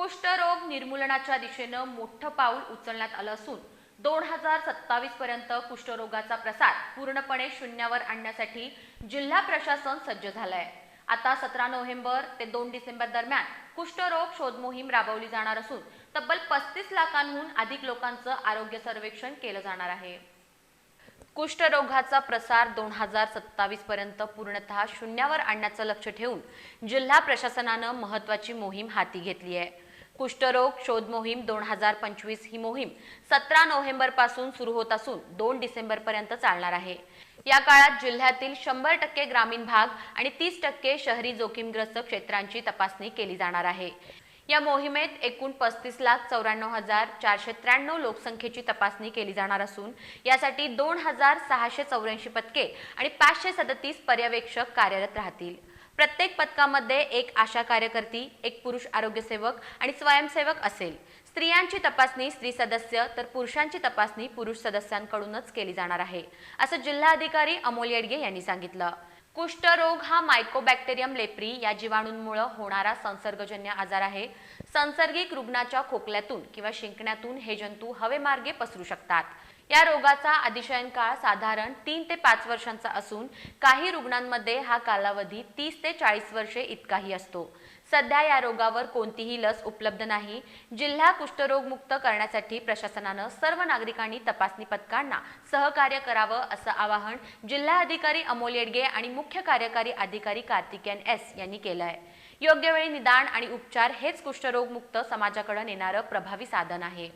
कुष्ठरोग निर्मूलनाच्या दिशेनं मोठं पाऊल उचलण्यात आलं असून दोन हजार सत्तावीस पर्यंत कुष्ठरोगाचा प्रसार पूर्णपणे शून्यावर आणण्यासाठी जिल्हा प्रशासन सज्ज झालंय. आता सतरा नोव्हेंबर ते दोन डिसेंबर दरम्यान कुष्ठरोग शोध मोहीम राबवली जाणार असून तब्बल पस्तीस लाखांहून अधिक लोकांचं आरोग्य सर्वेक्षण केलं जाणार आहे. कुष्ठरोगाचा प्रसार दोन हजार सत्तावीस पर्यंत पूर्णतः शून्यावर आणण्याचं लक्ष ठेवून जिल्हा प्रशासनानं महत्वाची मोहीम हाती घेतली आहे. कुष्ठरोग शोध मोहीम दोन हजार पंचवीस ही मोहीम सतरा नोव्हेंबरपासून सुरू होत असून दोन डिसेंबर पर्यंत चालणार आहे. या काळात जिल्ह्यातील शंभर टक्के ग्रामीण भाग आणि तीस टक्के शहरी जोखीमग्रस्त क्षेत्रांची तपासणी केली जाणार आहे. या मोहिमेत एकूण पस्तीस लाख चौऱ्याण्णव हजार चारशे त्र्याण्णव लोकसंख्येची तपासणी केली जाणार असून यासाठी दोन हजार सहाशे चौऱ्याऐंशी पथके आणि पाचशे सदतीस पर्यवेक्षक कार्यरत राहतील. प्रत्येक पथकामध्ये एक आशा कार्यकर्ती एक पुरुष आरोग्यसेवक आणि स्वयंसेवक असेल. स्त्रियांची तपासणी स्त्री सदस्य तर पुरुषांची तपासणी पुरुष सदस्यांकडूनच केली जाणार आहे असं जिल्हाधिकारी अमोल येडगे यांनी सांगितलं. कुष्ठरोग हा मायकोबॅक्टेरियम लेप्री या जीवाणूंमुळे होणारा संसर्गजन्य आजार आहे. संसर्गिक रुग्णाच्या खोकल्यातून किंवा शिंकण्यातून हे जंतू हवेमार्गे पसरू शकतात. या रोगाचा अधिशयन काळ साधारण तीन ते पाच वर्षांचा असून काही रुग्णांमध्ये हा कालावधी तीस ते चाळीस वर्षे इतकाही असतो. सध्या या रोगावर कोणतीही लस उपलब्ध नाही. जिल्हा कुष्ठरोग मुक्त करण्यासाठी प्रशासनानं सर्व नागरिकांनी तपासणी पथकांना सहकार्य करावं असं आवाहन जिल्हा अधिकारी अमोल येडगे आणि मुख्य कार्यकारी अधिकारी कार्तिकेयन एस यांनी केलं आहे योग्य वेळी निदान आणि उपचार हेच कुष्ठरोग मुक्त समाजाकडे नेणारं प्रभावी साधन आहे.